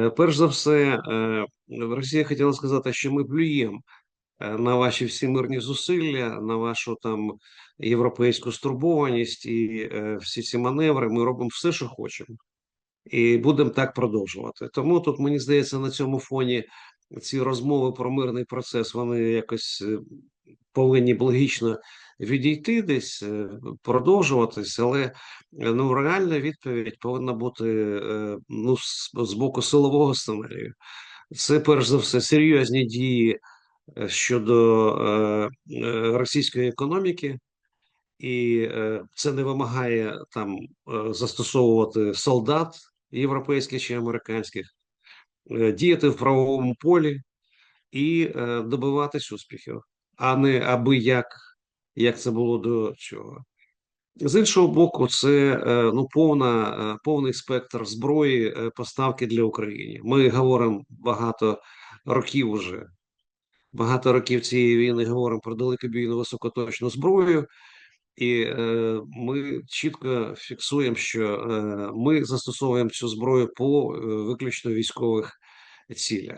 Е, Перш за все, е, Росія хотіла сказати, що ми плюємо е, на ваші всі мирні зусилля, на вашу там європейську стурбованість і всі ці маневри. Ми робимо все, що хочемо, і будемо так продовжувати. Тому тут мені здається, на цьому фоні ці розмови про мирний процес вони якось е, повинні б логічно відійти десь, е, продовжуватись, але е, ну реальна відповідь повинна бути е, ну з, боку силового сценарію. Це перш за все серйозні дії щодо російської економіки, і це не вимагає там застосовувати солдат європейських чи американських, діяти в правовому полі і добиватись успіхів, а не аби як, як це було до цього. З іншого боку, це е, ну повна е, повний спектр зброї е, поставки для України. Ми говоримо багато років вже. Багато років цієї війни говоримо про далекобійну високоточну зброю, і е, ми чітко фіксуємо, що е, ми застосовуємо цю зброю по е, виключно військових цілях.